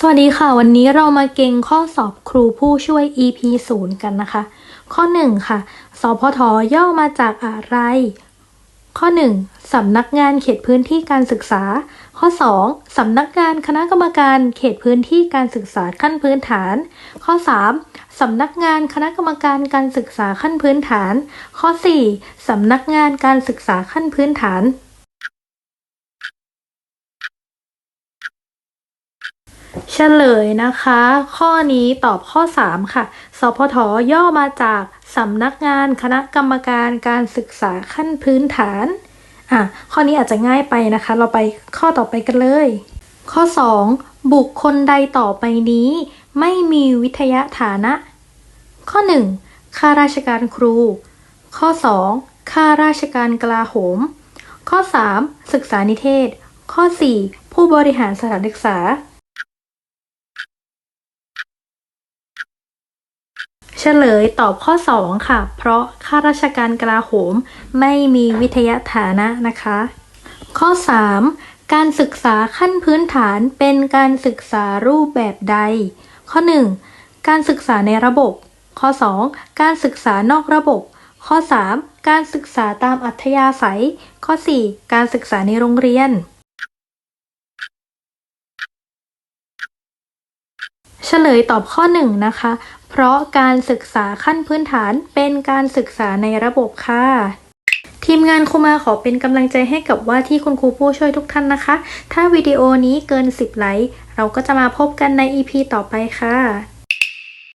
สวัสดีค่ะ วันนี้เรามาเก่งข้อสอบครูผู้ช่วย EP 0 กันนะคะ ข้อ 1 ค่ะ สพทย่อมาจากอะไร ข้อ 1สำนักงานเขตพื้นที่การศึกษา ข้อ 2สำนักงานคณะกรรมการเขตพื้นที่การศึกษาขั้นพื้นฐาน ข้อ 3สำนักงานคณะกรรมการการศึกษาขั้นพื้นฐาน ข้อ 4สำนักงานการศึกษาขั้นพื้นฐาน เฉลยนะคะ ข้อนี้ตอบข้อ 3 ค่ะ สพทย่อมาจากสำนักงานคณะกรรมการการศึกษาขั้นพื้นฐาน อะ ข้อนี้อาจจะง่ายไปนะคะ เราไปข้อต่อไปกันเลย ข้อ 2 บุคคลใดต่อไปนี้ ไม่มีวิทยาฐานะ ข้อ 1. ข้าราชการครู ข้อ 2. ข้าราชการกลาโหม ข้อ 3. ศึกษานิเทศ ข้อ 4. ผู้บริหารสถานศึกษา เฉลยตอบข้อ 2 ค่ะ เพราะข้าราชการกลาโหมไม่มีวิทยาฐานะนะคะ ข้อ 3 การศึกษาขั้นพื้นฐานเป็นการศึกษารูปแบบใด ข้อ 1 การศึกษาในระบบ ข้อ 2 การศึกษานอกระบบ ข้อ 3 การศึกษาตามอัธยาศัย ข้อ 4 การศึกษาในโรงเรียน เฉลยตอบข้อ1นะคะ เพราะการศึกษาขั้นพื้นฐานเป็นการศึกษาในระบบค่ะ ทีมงานครูมาขอเป็นกำลังใจให้กับว่าที่คุณครูผู้ช่วยทุกท่านนะคะ ถ้าวิดีโอนี้เกิน 10 ไลค์ เราก็จะมาพบกันใน EP ต่อไปค่ะ